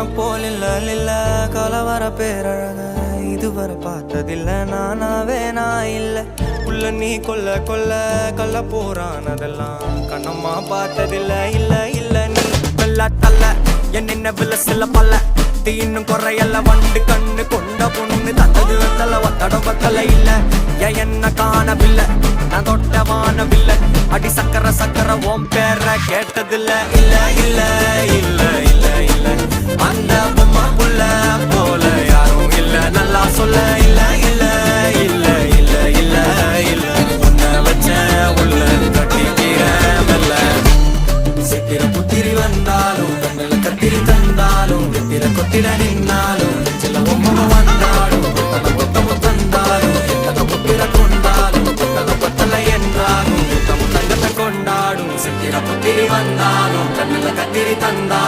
உன்னை போல் இல்ல இல்ல. கலவர பேரழக இதுவரை பார்த்ததில்ல. நானாவே நான் இல்ல. உள்ள நீ கொல்ல கொல்ல. கள்ள போறானதெல்லாம் கண்ணம்மா பார்த்ததில்ல. இல்ல இல்ல நீ வெள்ள தல்ல என் வில்ல சில பல்ல. இது இன்னும் குறையல்ல. வண்டு கண்ணு கொண்ட பொண்ணு தந்தது வெத்தல. ஒத்தடம் வத்தல இல்ல. ஏன் என்ன காணவில்லை? நான் தொட்டவானவில்லை அடி சக்கர சக்கர ஓம் பேர கேட்டதில்ல. இல்ல இல்ல இல்ல. சித்திர புத்திரி வந்தாலும் கண்ணில் கத்திரி தந்தாலும் வெத்திர கொத்திட நின்னாலும் நெஞ்சில ஒம்மம வந்தாலும் புத்தன புத்தமும் தந்தாலும் எத்தனை புத்திர கொண்டாலும் புத்தன பத்தல என்றாலும் புத்தமும் கொண்டாடும் சித்திர புத்திரி வந்தாலும் கண்ணில் கத்திரி தந்தாலும்.